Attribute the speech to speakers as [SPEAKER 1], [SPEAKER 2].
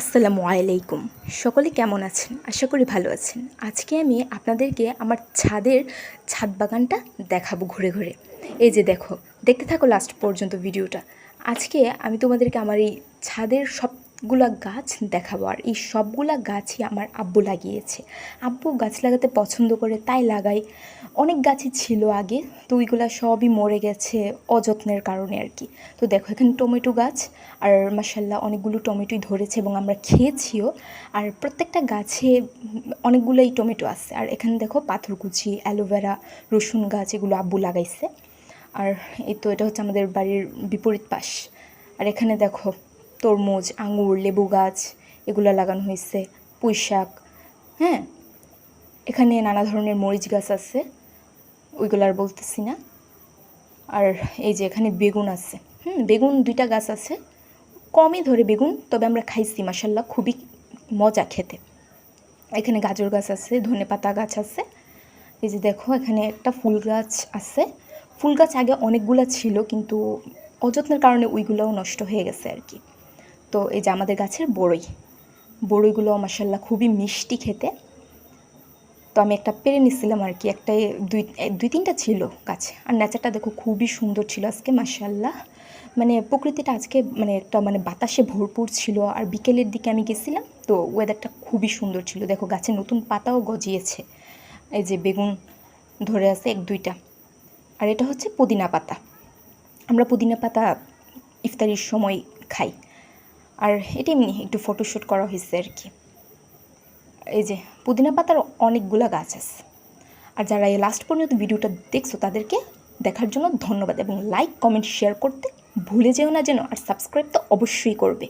[SPEAKER 1] আসসালামু আলাইকুম। সকলে কেমন আছেন? আশা করি ভালো আছেন। আজকে আমি আপনাদেরকে আমার ছাদের ছাদ বাগানটা দেখাবো ঘুরে ঘুরে। এই যে দেখো, দেখতে থাকো লাস্ট পর্যন্ত ভিডিওটা আজকে আমি তোমাদেরকে আমার এই ছাদের সবগুলা গাছ দেখাবো। আর এই সবগুলা গাছই আমার আব্বু লাগিয়েছে। আব্বু গাছ লাগাতে পছন্দ করে, তাই লাগাই। অনেক গাছই ছিল আগে, তো ওইগুলা সবই মরে গেছে অযত্নের কারণে আর কি। তো দেখো, এখানে টমেটো গাছ, আর মাসাল্লাহ অনেকগুলো টমেটোই ধরেছে এবং আমরা খেয়েছিও। আর প্রত্যেকটা গাছে অনেকগুলোই টমেটো আছে। আর এখানে দেখো পাথরকুচি অ্যালোভেরা, রসুন গাছ, এগুলো আব্বু লাগাইছে। আর এই তো, এটা হচ্ছে আমাদের বাড়ির বিপরীত পাশ। আর এখানে দেখো তরমুজ আঙুর লেবু গাছ, এগুলো লাগানো হয়েছে পুঁই শাক হ্যাঁ? এখানে নানা ধরনের মরিচ গাছ আছে, ওইগুলো আর বলতেছি না। আর এই যে এখানে বেগুন আছে, হুম, বেগুন দুইটা গাছ আছে, কমই ধরে বেগুন, তবে আমরা খাইছি মাসাল্লাহ খুবই মজা খেতে। এখানে গাজর গাছ আছে, ধনে পাতা গাছ আছে। এই যে দেখো, এখানে একটা ফুল গাছ আছে। ফুল গাছ আগে অনেকগুলো ছিল, কিন্তু অযত্নের কারণে ওইগুলোও নষ্ট হয়ে গেছে আর কি। তো এই যে আমাদের গাছের বড়ই। বড়ইগুলো মাসাল্লাহ খুবই মিষ্টি খেতে। তো আমি একটা পেরে নিছিলাম আর কি, একটাই দুই দুই তিনটা ছিল গাছে। আর নেচারটা দেখো খুবই সুন্দর ছিল আজকে মাসাল্লাহ মানে প্রকৃতিটা আজকে মানে একটা মানে বাতাসে ভরপুর ছিল। আর বিকেলের দিকে আমি গেছিলাম, তো ওয়েদারটা খুবই সুন্দর ছিল। দেখো গাছে নতুন পাতাও গজিয়েছে। এই যে বেগুন ধরে আছে এক দুইটা। আর এটা হচ্ছে পুদিনা পাতা। আমরা পুদিনা পাতা ইফতারির সময় খাই। আর এটি এমনি একটু ফটোশ্যুট করা হয়েছে আর কি। এই যে পুদিনা পাতার অনেকগুলো গাছ আছে। আর যারা এই লাস্ট পর্যন্ত ভিডিওটা দেখছ, তাদেরকে দেখার জন্য ধন্যবাদ এবং লাইক কমেন্ট শেয়ার করতে ভুলে যেও না যেন। আর সাবস্ক্রাইব তো অবশ্যই করবে।